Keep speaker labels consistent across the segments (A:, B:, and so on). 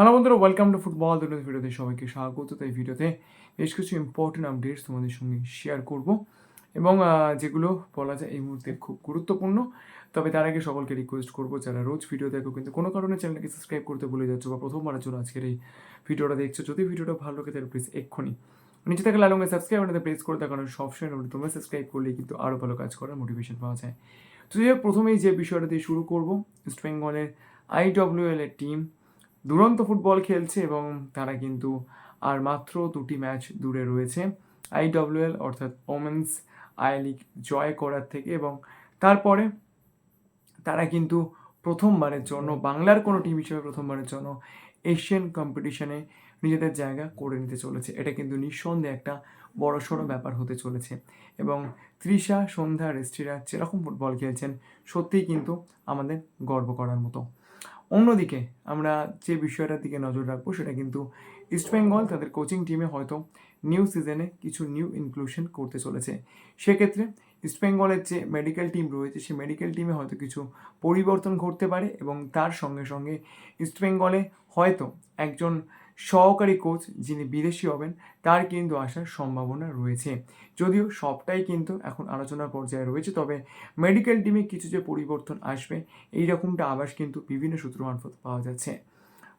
A: Hello বন্ধুরা welcome to football দুটো ভিডিওতে সবাইকে স্বাগত। তাই ভিডিওতে বেশ কিছু ইম্পর্টেন্ট আপডেটস তোমাদের সঙ্গে শেয়ার করব এবং যেগুলো বলা যায় এই মুহূর্তে খুব গুরুত্বপূর্ণ। তবে তার আগে সকলকে রিকোয়েস্ট করব যারা রোজ ভিডিও দেখো কিন্তু কোনো কারণে চ্যানেলটাকে সাবস্ক্রাইব করতে ভুলে যাচ্ছ বা প্রথমবারের জন্য আজকের এই ভিডিওটা দেখছ যদি ভিডিওটা ভালো লাগে তাহলে প্লিজ এক্ষুনি নিচে থেকে লালঙ্গে সাবস্ক্রাইব বাটনতে প্রেস করে দেখানো সবসময় তোমরা সাবস্ক্রাইব করলে কিন্তু আরও ভালো কাজ করার মোটিভেশন পাওয়া যায়। তো যাই হোক, প্রথমেই যে বিষয়টা দিয়ে শুরু করব ইস্ট বেঙ্গলের আইডব্লিউএল এর টিম দুরন্ত ফুটবল খেলছে এবং তারা কিন্তু আর মাত্র দুটি ম্যাচ দূরে রয়েছে। আইডব্লিউএল অর্থাৎ ওমেন্স আই লিগ জয় করার থেকে এবং তারপরে তারা কিন্তু প্রথমবারের জন্য, বাংলার কোনো টিম হিসেবে প্রথমবারের জন্য এশিয়ান কম্পিটিশনে নিজেদের জায়গা করে নিতে চলেছে। এটা কিন্তু নিঃসন্দেহে একটা বড় সড়ো ব্যাপার হতে চলেছে এবং তৃষা, সন্ধ্যা রেস্টিরা যেরকম ফুটবল খেলছেন, সত্যিই কিন্তু আমাদের গর্ব করার মতো। অন্যদিকে আমরা যে বিষয়টার দিকে নজর রাখব সেটা কিন্তু ইস্টবেঙ্গল তাদের কোচিং টিমে হয়তো নিউ সিজনে কিছু নিউ ইনক্লুশন করতে চলেছে। সেক্ষেত্রে ইস্টবেঙ্গলের যে মেডিকেল টিম রয়েছে, সেই মেডিকেল টিমে হয়তো কিছু পরিবর্তন ঘটতে পারে এবং তার সঙ্গে সঙ্গে ইস্টবেঙ্গলে হয়তো একজন সহকারী কোচ যিনি বিদেশি হবেন, তার কিন্তু আসার সম্ভাবনা রয়েছে। যদিও সবটাই কিন্তু এখন আলোচনার পর্যায়ে রয়েছে, তবে মেডিকেল টিমে কিছু যে পরিবর্তন আসবে, এই রকমটা আভাস কিন্তু বিভিন্ন সূত্র মারফত পাওয়া যাচ্ছে।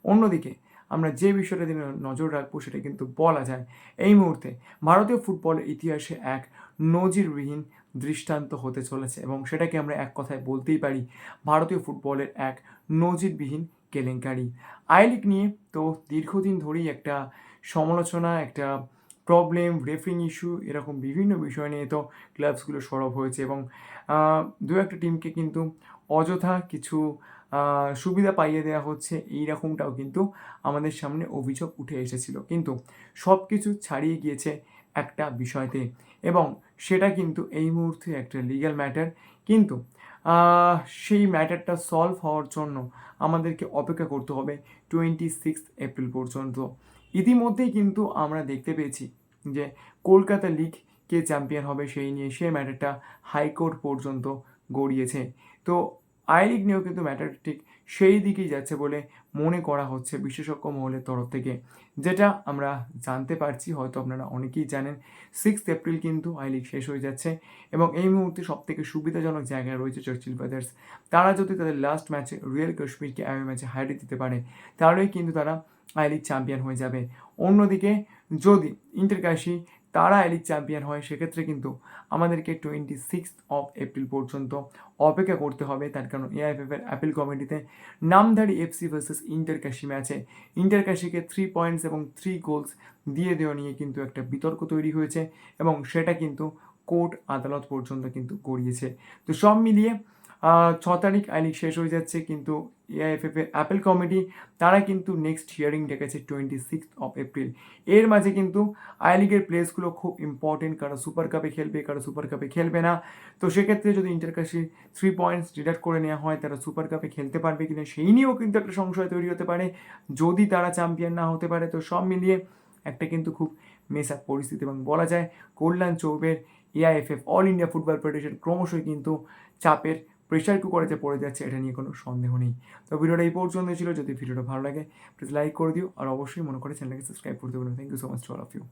A: অন্যদিকে, আমরা যে বিষয়টা দিনে নজর রাখব, সেটা কিন্তু বলা যায়, এই মুহূর্তে ভারতীয় ফুটবলের ইতিহাসে এক নজিরবিহীন দৃষ্টান্ত হতে চলেছে এবং সেটাকে আমরা এক কথায় বলতেই পারি, ভারতীয় ফুটবলের এক নজিরবিহীন কেলেঙ্কারি। আই লিগ নিয়ে তো দীর্ঘদিন ধরেই একটা সমালোচনা, একটা প্রবলেম রেফিং ইস্যু এরকম বিভিন্ন বিষয় নিয়ে তো ক্লাবসগুলো সরব হয়েছে এবং দু একটা টিমকে কিন্তু অযথা কিছু সুবিধা পাইয়ে দেওয়া হচ্ছে। এই রকমটাও কিন্তু আমাদের সামনে অভিযোগ উঠে এসেছিল। কিন্তু সব কিছু ছাড়িয়ে গিয়েছে একটা বিষয়তে। এবং সেটা কিন্তু এই মুহূর্তে একটা লিগ্যাল ম্যাটার কিন্তু সেই ম্যাটারটা সলভ হওয়ার জন্য আমাদেরকে অপেক্ষা করতে হবে টোয়েন্টি সিক্স এপ্রিল পর্যন্ত। ইতিমধ্যেই কিন্তু আমরা দেখতে পেয়েছি যে কলকাতা লিগ কে চ্যাম্পিয়ন হবে সেই নিয়ে সেই ম্যাটারটা হাইকোর্ট পর্যন্ত গড়িয়েছে। তো আই লিগ নিয়েও কিন্তু ম্যাটার ঠিক সেই দিকেই যাচ্ছে বলে মনে করা হচ্ছে বিশেষজ্ঞ মহলের তরফ থেকে। যেটা আমরা জানতে পারছি, হয়তো আপনারা অনেকেই জানেন সিক্স এপ্রিল কিন্তু আই লিগ শেষ হয়ে যাচ্ছে এবং এই মুহূর্তে সব থেকে সুবিধাজনক জায়গায় রয়েছে চার্চিল ব্রাদার্স তারা যদি তাদের লাস্ট ম্যাচে রিয়েল কাশ্মীরকে আই ম্যাচে হারিয়ে দিতে পারে, তাহলেই কিন্তু তারা আই লিগ চ্যাম্পিয়ন হয়ে যাবে। অন্যদিকে যদি ইন্টারকাশি তারা লিগ চ্যাম্পিয়ন হয়, সেক্ষেত্রে কিন্তু আমাদেরকে টোয়েন্টি সিক্স অফ এপ্রিল পর্যন্ত অপেক্ষা করতে হবে। তার কারণ এআইএফএফ এর অ্যাপিল কমিটিতে নামধারী এফসি ভার্সেস ইন্টারকাশি ম্যাচে ইন্টার ইন্টারকাশিকে থ্রি পয়েন্টস এবং থ্রি গোলস দিয়ে দেওয়া নিয়ে কিন্তু একটা বিতর্ক তৈরি হয়েছে এবং সেটা কিন্তু কোর্ট আদালত পর্যন্ত কিন্তু গড়িয়েছে। তো সব মিলিয়ে ছ তারিখ আই লিগ শেষ হয়ে যাচ্ছে, কিন্তু এআইএফএফ এর অ্যাপেল কমিটি তারা কিন্তু নেক্সট হিয়ারিং ডেকেছে টোয়েন্টি সিক্স অফ এপ্রিল এর মাঝে কিন্তু আই লিগের প্লেসগুলো খুব ইম্পর্টেন্ট কারও সুপার কাপে খেলবে, কারও সুপার কাপে খেলবে না। তো সেক্ষেত্রে যদি ইন্টারকাশি থ্রি পয়েন্টস ডিডাক্ট করে নেওয়া হয়, তারা সুপার কাপে খেলতে পারবে কিনা, সেই নিয়েও কিন্তু একটা সংশয় তৈরি হতে পারে। যদি তারা চ্যাম্পিয়ন না হতে পারে, তো সব মিলিয়ে একটা কিন্তু খুব মেসাপ পরিস্থিতি। এবং বলা যায়, Kalyan চৌবের AIFF all India football federation ক্রমশই কিন্তু চাপের প্রেশার কুকারেতে পড়ে যাচ্ছে, এটা নিয়ে কোনো সন্দেহ নেই। তো ভিডিওটা এই পর্যন্ত ছিল। যদি ভিডিওটা ভালো লাগে প্লিজ লাইক করে দিও। আর অবশ্যই মনে করে চ্যানেলকে সাবস্ক্রাইব করে দেবেন thank you so much to all of you